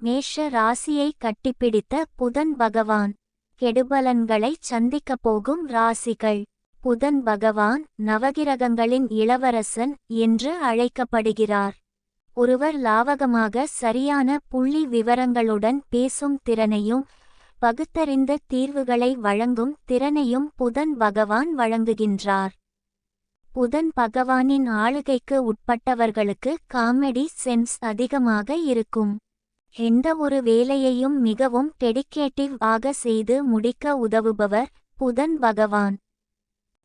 மேஷ ராசியை கட்டிப்பிடித்த புதன் பகவான். கெடுபலன்களை சந்திக்கப் போகும் ராசிகள். புதன் பகவான் நவகிரகங்களின் இளவரசன் என்று அழைக்கப்படுகிறார். ஒருவர் லாவகமாக சரியான புள்ளி விவரங்களுடன் பேசும் திறனையும் பகுத்தறிந்த தீர்வுகளை வழங்கும் திறனையும் புதன் பகவான் வழங்குகின்றார். புதன் பகவானின் ஆளுகைக்கு உட்பட்டவர்களுக்கு காமெடி சென்ஸ் அதிகமாக இருக்கும். எந்த ஒரு வேலையையும் மிகவும் டெடிகேட்டிவ் ஆக செய்து முடிக்க உதவுபவர் புதன் பகவான்.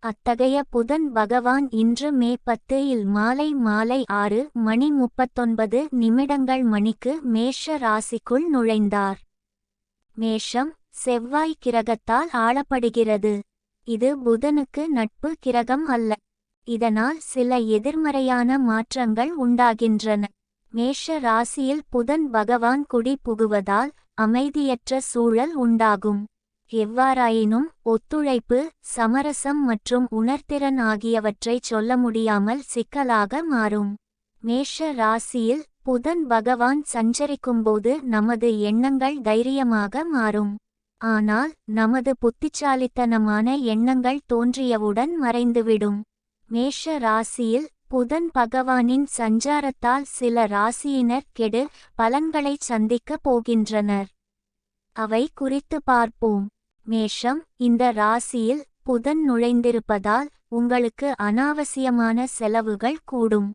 அத்தகைய புதன் பகவான் இன்று மே பத்து இல் மாலை மாலை ஆறு மணி முப்பத்தொன்பது நிமிடங்கள் மணிக்கு மேஷ ராசிக்குள் நுழைந்தார். மேஷம் செவ்வாய் கிரகத்தால் ஆளப்படுகிறது. இது புதனுக்கு நட்பு கிரகம் அல்ல. இதனால் சில எதிர்மறையான மாற்றங்கள் உண்டாகின்றன. மேஷ ராசியில் புதன் பகவான் குடி புகுவதால் அமைதியற்ற சூழல் உண்டாகும். எவ்வாறாயினும் ஒத்துழைப்பு சமரசம் மற்றும் உணர்திறன் ஆகியவற்றை சொல்ல முடியாமல் சிக்கலாக மாறும். மேஷ ராசியில் புதன் பகவான் சஞ்சரிக்கும்போது நமது எண்ணங்கள் தைரியமாக மாறும். ஆனால் நமது புத்திசாலித்தனமான எண்ணங்கள் தோன்றியவுடன் மறைந்துவிடும். மேஷ ராசியில் புதன் பகவானின் சஞ்சாரத்தால் சில ராசியினர் கெடு பலன்களைச் சந்திக்கப் போகின்றனர். அவை குறித்து பார்ப்போம். மேஷம் இந்த ராசியில் புதன் நுழைந்திருப்பதால் உங்களுக்கு அனாவசியமான செலவுகள் கூடும்.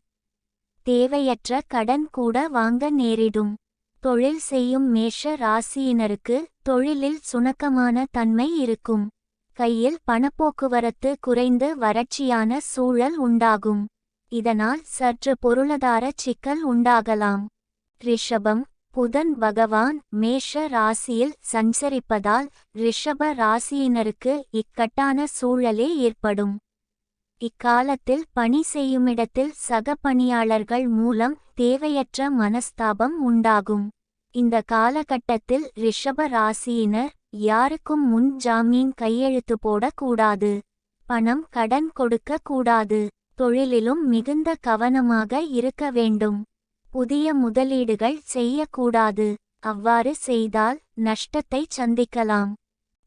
தேவையற்ற கடன் கூட வாங்க நேரிடும். தொழில் செய்யும் மேஷ ராசியினருக்கு தொழிலில் சுணக்கமான தன்மை இருக்கும். கையில் பணப்போக்குவரத்து குறைந்து வறட்சியான சூழல் உண்டாகும். இதனால் சற்று பொருளாதார சிக்கல் உண்டாகலாம். ரிஷபம் புதன் பகவான் மேஷ ராசியில் சஞ்சரிப்பதால் ரிஷப ராசியினருக்கு இக்கட்டான சூழலே ஏற்படும். இக்காலத்தில் பணி செய்யுமிடத்தில் சக பணியாளர்கள் மூலம் தேவையற்ற மனஸ்தாபம் உண்டாகும். இந்த காலகட்டத்தில் ரிஷப ராசியினர் யாருக்கும் முன் ஜாமீன் கையெழுத்து போடக்கூடாது. பணம் கடன் கொடுக்க கூடாது தொழிலிலும் மிகுந்த கவனமாக இருக்க வேண்டும். புதிய முதலீடுகள் செய்யக்கூடாது. அவ்வாறு செய்தால் நஷ்டத்தை சந்திக்கலாம்.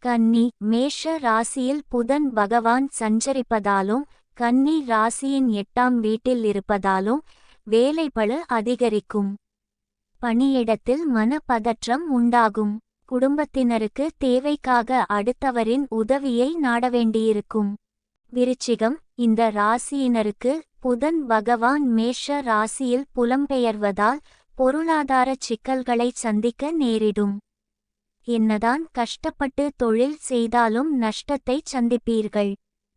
கன்னி மேஷ ராசியில் புதன் பகவான் சஞ்சரிப்பதாலும் கன்னி ராசியின் எட்டாம் வீட்டில் இருப்பதாலும் வேலைப்பழு அதிகரிக்கும். பணியிடத்தில் மனப்பதற்றம் உண்டாகும். குடும்பத்தினருக்கு தேவைக்காக அடுத்தவரின் உதவியை நாட வேண்டியிருக்கும் விருச்சிகம் இந்த ராசியினருக்கு புதன் பகவான் மேஷ ராசியில் புலம்பெயர்வதால் பொருளாதார சிக்கல்களை சந்திக்க நேரிடும். என்னதான் கஷ்டப்பட்டு தொழில் செய்தாலும் நஷ்டத்தை சந்திப்பீர்கள்.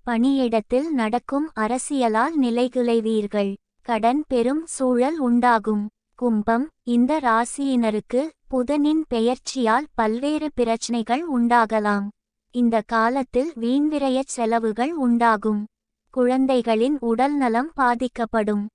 பணியிடத்தில் நடக்கும் அரசியலால் நிலைகுலைவீர்கள். கடன் பெரும் சூழல் உண்டாகும். கும்பம் இந்த ராசியினருக்கு புதனின் பெயர்ச்சியால் பல்வேறு பிரச்சனைகள் உண்டாகலாம். இந்த காலத்தில் வீண்விரயச் செலவுகள் உண்டாகும். குழந்தைகளின் உடல்நலம் பாதிக்கப்படும்.